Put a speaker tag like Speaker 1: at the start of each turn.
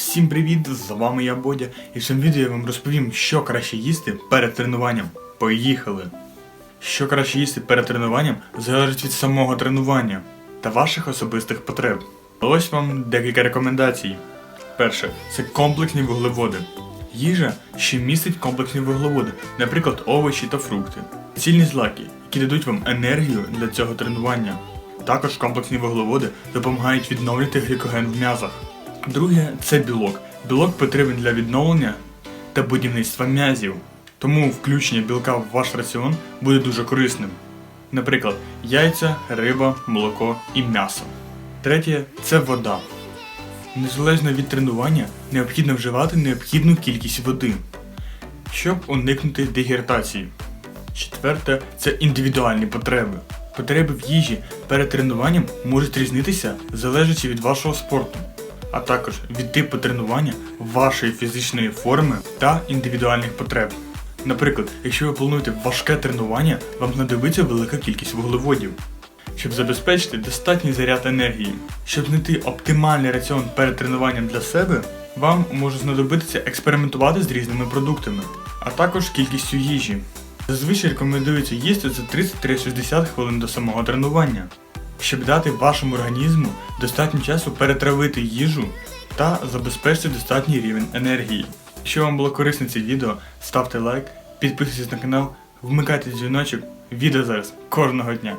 Speaker 1: Всім привіт! З вами я Бодя, і в цьому відео я вам розповім, що краще їсти перед тренуванням. Поїхали! Що краще їсти перед тренуванням залежить від самого тренування та ваших особистих потреб. Ось вам декілька рекомендацій. Перше це комплексні вуглеводи. Їжа, що містить комплексні вуглеводи, наприклад, овочі та фрукти. Цільні злаки, які дадуть вам енергію для цього тренування. Також комплексні вуглеводи допомагають відновлювати глікоген в м'язах. Друге це білок. Білок потрібен для відновлення та будівництва м'язів. Тому включення білка в ваш раціон буде дуже корисним. Наприклад, яйця, риба, молоко і м'ясо. Третє це вода. Незалежно від тренування, необхідно вживати необхідну кількість води, щоб уникнути дегідратації. Четверте це індивідуальні потреби. Потреби в їжі перед тренуванням можуть різнитися залежачи від вашого спорту, а також від типу тренування, вашої фізичної форми та індивідуальних потреб. Наприклад, якщо ви плануєте важке тренування, вам знадобиться велика кількість вуглеводів. Щоб забезпечити достатній заряд енергії, щоб знайти оптимальний раціон перед тренуванням для себе, вам може знадобитися експериментувати з різними продуктами, а також кількістю їжі. Зазвичай рекомендується їсти за 30-60 хвилин до самого тренування, щоб дати вашому організму достатньо часу перетравити їжу та забезпечити достатній рівень енергії. Якщо вам було корисне це відео, ставте лайк, підписуйтесь на канал, вмикайте дзвіночок, відео зараз кожного дня.